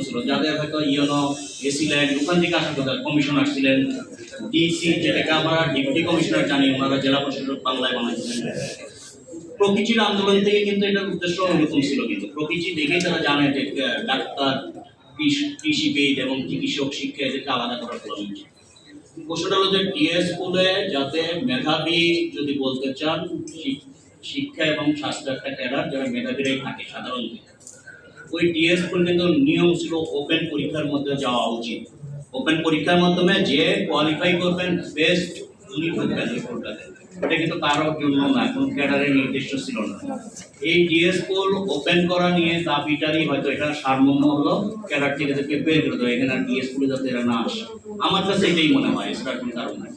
ছিল। যাদের হয়তো ইয়নো, এসিলেন, ওখান থেকে আসার কথা, কমিশনার ছিলেন, ডিসি, যেটাকে আমরা ডিপুটি কমিশনার জানি, ওনারা জেলা প্রশাসক বাংলায় বানাইছিলেন প্রকৃতির আন্দোলন থেকে কিন্তু এটার উদ্দেশ্য অন্যতম ছিল কিন্তু। প্রকৃতি দেখেই তারা জানে যে ডাক্তার, কৃষ- কৃষিবিদ এবং চিকিৎসক শিক্ষা এদেরকে আলাদা করার প্রয়োজন আছে। প্রশ্নটা হলো যে টিএস স্কুলে যাতে মেধাবী যদি বলতে চান শিক- শিক্ষা এবং স্বাস্থ্য একটা ক্যাডার, যারা মেধাবীরাই থাকে সাধারণত। ওই ডিএস স্কুল কিন্তু নিয়ম ছিল ওপেন পরীক্ষার মধ্যে যাওয়া উচিত। ওপেন পরীক্ষার মাধ্যমে যে কোয়ালিফাই করবেন বেস্ট উনি ঢুকবেন ওই স্কুলটাতে এটা কিন্তু কারোর জন্য না, কোন ক্যাডারের নির্দিষ্ট ছিল না। এই ডিএস স্কুল ওপেন করা নিয়ে দাবিটারই হয়তো এটা সারমর্ম হলো, ক্যাডার থেকে বের করে দেওয়া, এখানে ডিএস স্কুলে যাতে এরা না আসে। আমার কাছে এটাই মনে হয়, এছাড়া কোনো কারণ নাই।